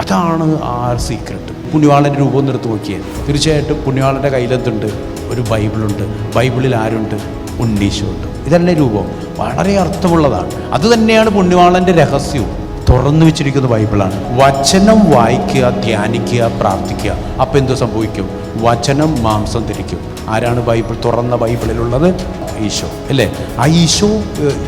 അതാണ് ആ സീക്രട്ട് പുണ്യവാളന്റെ രൂപം ഒന്ന് എടുത്ത് നോക്കിയേ. തീർച്ചയായിട്ടും പുണ്യവാളന്റെ കയ്യിലെന്തുണ്ട് ഒരു ബൈബിളുണ്ട്. ബൈബിളിൽ ആരുണ്ട്? ഉണ്ണീശുണ്ട് ഇതല്ലേ രൂപം. വളരെ അർത്ഥമുള്ളതാണ്. അത് തന്നെയാണ് പുണ്യവാളന്റെ രഹസ്യവും. തുറന്നു വെച്ചിരിക്കുന്ന ബൈബിളാണ്. വചനം വായിക്കുക ധ്യാനിക്കുക പ്രാർത്ഥിക്കുക. അപ്പം എന്ത് സംഭവിക്കും? വചനം മാംസം ധരിക്കും. ആരാണ് ബൈബിൾ തുറന്ന ബൈബിളിലുള്ളത്? ഈശോ അല്ലേ? ആ ഈശോ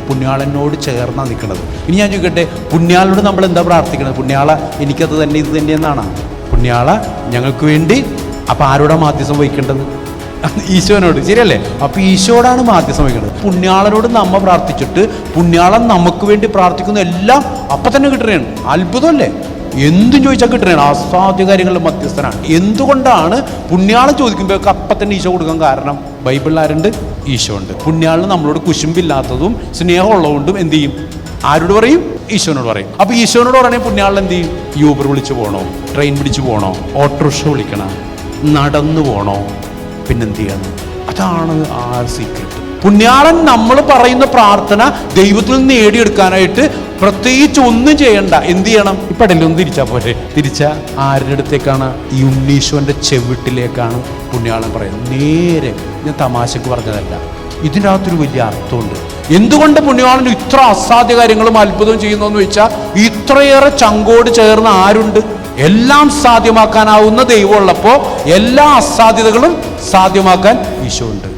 പുണ്യാളനോട് ചേർന്നാണ് നിൽക്കുന്നത് ഇനി ഞാൻ ചോദിക്കട്ടെ പുണ്യാളനോട് നമ്മൾ എന്താ പ്രാർത്ഥിക്കുന്നത് പുണ്യാള എനിക്കത് തന്നെ ഇത് തന്നെയെന്നാണ് പുണ്യാള ഞങ്ങൾക്ക് വേണ്ടി അപ്പം ആരോടാ മാധ്യസം വഹിക്കേണ്ടത്? ഈശോനോട് ശരിയല്ലേ? അപ്പൊ ഈശോടാണ് മാധ്യസം വഹിക്കുന്നത് പുണ്യാളനോട് നമ്മ പ്രാർത്ഥിച്ചിട്ട് പുണ്യാളൻ നമുക്ക് വേണ്ടി പ്രാർത്ഥിക്കുന്ന എല്ലാം അപ്പൊ തന്നെ കിട്ടുകയാണ് അത്ഭുതമല്ലേ? എന്തും ചോദിച്ചാൽ കിട്ടണേണ്. അസാധ്യ കാര്യങ്ങളുടെ മധ്യസ്ഥനാണ്. എന്തുകൊണ്ടാണ് പുണ്യാളം ചോദിക്കുമ്പോഴൊക്കെ അപ്പം തന്നെ ഈശോ കൊടുക്കാൻ കാരണം? ബൈബിളിൽ ആരുണ്ട്? ഈശോ ഉണ്ട് പുണ്യാളിന് നമ്മളോട് കുശുമ്പില്ലാത്തതും സ്നേഹമുള്ളതുകൊണ്ടും എന്ത് ചെയ്യും? ആരോട് പറയും? ഈശോനോട് പറയും. അപ്പൊ ഈശോനോട് പറയണേ പുണ്യാളിൽ എന്ത് ചെയ്യും? യൂബർ വിളിച്ചു പോകണോ ട്രെയിൻ പിടിച്ചു പോകണോ ഓട്ടോറിക്ഷ വിളിക്കണം? നടന്നു പോകണോ പിന്നെന്ത് ചെയ്യണം? അതാണ് ആ സീക്രട്ട് പുണ്യാളൻ നമ്മൾ പറയുന്ന പ്രാർത്ഥന ദൈവത്തിൽ നിന്ന് നേടിയെടുക്കാനായിട്ട് പ്രത്യേകിച്ച് ഒന്നും ചെയ്യണ്ട. എന്ത് ചെയ്യണം? ഇപ്പം ഇടയിൽ ഒന്ന് തിരിച്ചാ പോരെ. തിരിച്ച? ആരുടെ അടുത്തേക്കാണ്? ഈ ഉണ്ണീശ്വരന്റെ ചെവിട്ടിലേക്കാണ് പുണ്യാളം പറയുന്നത്. നേരെ ഞാൻ തമാശക്ക് പറഞ്ഞതല്ല. ഇതിന്റെ അകത്തൊരു വലിയ അർത്ഥമുണ്ട്. എന്തുകൊണ്ട് പുണ്യവാളൻ ഇത്ര അസാധ്യ കാര്യങ്ങളും അത്ഭുതവും ചെയ്യുന്നതെന്ന് വെച്ചാൽ ഇത്രയേറെ ചങ്കോട് ചേർന്ന് ആരുണ്ട്? എല്ലാം സാധ്യമാക്കാനാവുന്ന ദൈവമുള്ളപ്പോൾ എല്ലാ അസാധ്യതകളും സാധ്യമാക്കാൻ ഈശോ ഉണ്ട്.